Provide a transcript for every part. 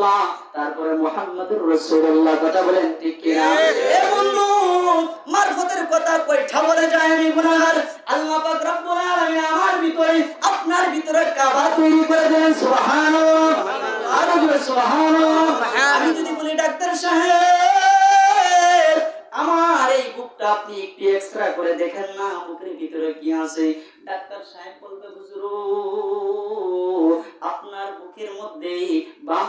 ইল্লাল্লাহ তারপরে মুহাম্মাদুর রাসূলুল্লাহ কথা বলেন ঠিক কিনা? এ বন্ধু মারফতের কথা কইঠা বলে যায় আমি গুনাহগার। আল্লাহ পাক রব্বুল আলামিন আমার ভিতরে আপনার ভিতরে কাবা তৈরি করে দেন সুবহানাল্লাহ। আরও জোরে সুবহানাল্লাহ। আমি যদি বলি ডাক্তার সাহেব আমার এই বুকটা আপনি একটু এক্সট্রা করে দেখেন না বুকের ভিতরে কি আছে? ডাক্তার সাহেব বলবে হুজুর আপনার বুকের মধ্যে বাম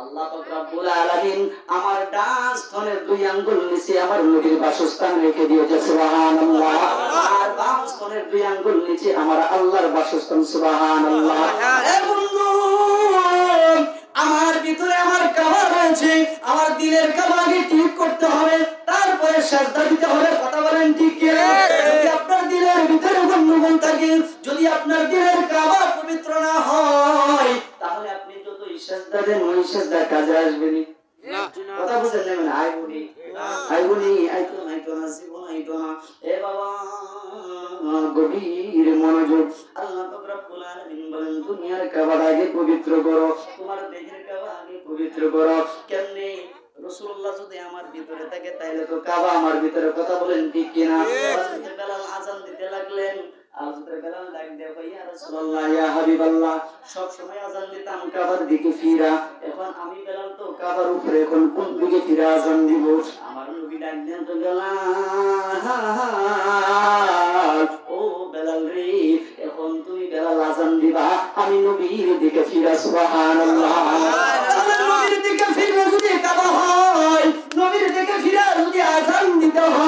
আল্লাহ রব্বুল আলামিন আমার ডান স্তনের দুই আঙ্গুল নিচে আমার নবীর বাসস্থান রেখে দিয়েছে সুবহানাল্লাহ। আর বাম স্তনের দুই আঙ্গুল নিচে আমার আল্লাহর বাসস্থান সুবহানাল্লাহ। আমার ভিতরে আমার কাবা রয়েছে আমার দিলের কাবাকে ঠিক করতে হবে তারপরে শ্রদ্ধা দিতে হবে কথা বলেন ঠিক। দেন ওই শ্রদ্ধা কাজে আসবে না। কথা বুঝেন না মানে আই বলি আই বলি আই তো নাই তো না জীবন আই তো না। এ বাবা গভীর মনোযোগ। আল্লাহ পাক রব্বুল আলামিন বলেন দুনিয়ার আগে পবিত্র করো তোমার দেহের কাবা আগে পবিত্র করো। কেমনে? রাসূলুল্লাহ যদি আমার ভিতরে থাকে তাইলে তো কাবা আমার ভিতরে কথা বলেন ঠিক কিনা? বেলাল আযান দিতে লাগলেন। হযরত বেলাল ডাক দিয়ে কই ইয়া রাসূলুল্লাহ ইয়া হাবিবাল্লাহ সব সময় আযান দিতাম কাবার দিকে ফিরা। এখন আমি বেলাল তো কাবার উপরে এখন কোন দিকে ফিরা আযান দিব? আমার নবী ডাক দেন তো বেলাল ও বেলাল রে এখন তুমি বেলাল আযান দিবা। আমি নবীর দিকে ফিরা সুবহানাল্লাহ। নবীর দিকে ফিরবে যদি কাবা হয় নবীর দিকে ফিরা যদি আযান দিতে হয়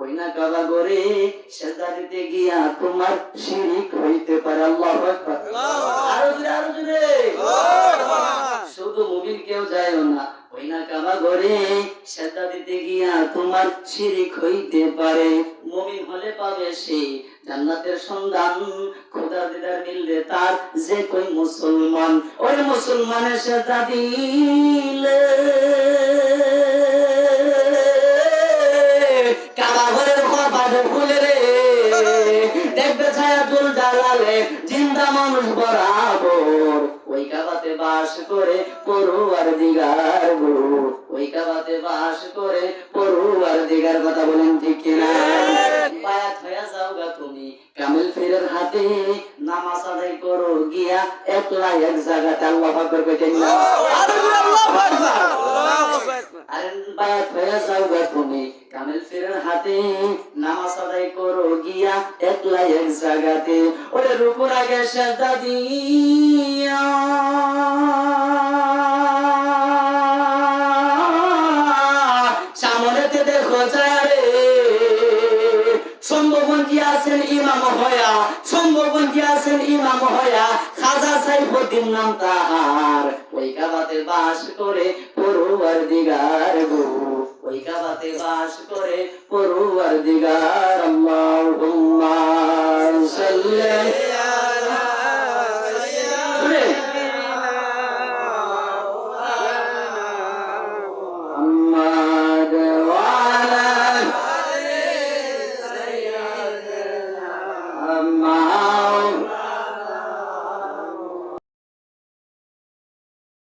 ওই না কাবা করে সেজদা দিতে গিয়া তোমার শিরিক হইতে পারে আল্লাহু আরও জোরে আরও জোরে। শুধু মুমিন কেউ যাইও না ওই না কাবা করে সেজদা দিতে গিয়া তোমার শিরিক হইতে পারে। মুমিন হলে পাবে সে জান্নাতের সন্ধান খোদার দিদার মিললে তার যে কই মুসলমান। ওই মুসলমানের সেজদা দিলে জিন্দা মানুষ বরাবর। ওই কাবাতে বাস করে পড়ুয়ার দিগার গো ওই কাবাতে বাস করে পড়ুয়ার দিগার কথা বলেন ঠিক কিনা? বায়াত হয়ে যাও গা তুমি কামিল ফিরের হাতে। নামাজ আদায় করো গিয়া একলা এক জায়গাতে আল্লাহ আরে বায়াত হয়ে যাও গা তুমি কামিল ফিরের হাতে নামাজ আদায় করো গিয়া সামনেতে দেখো যায় সম্ভবন্তি আছেন ইমাম হয়া সম্ভবন্তি আছেন ইমাম হয়া খাজা সাইফুদ্দিন নাম তাহার। ওই কাবাতে বাস করে পড়ুয়ার দিগার গো। কাবাতে বাস করে পড়ুয়ার দিগার আল্লাহুম্মা সাল্লি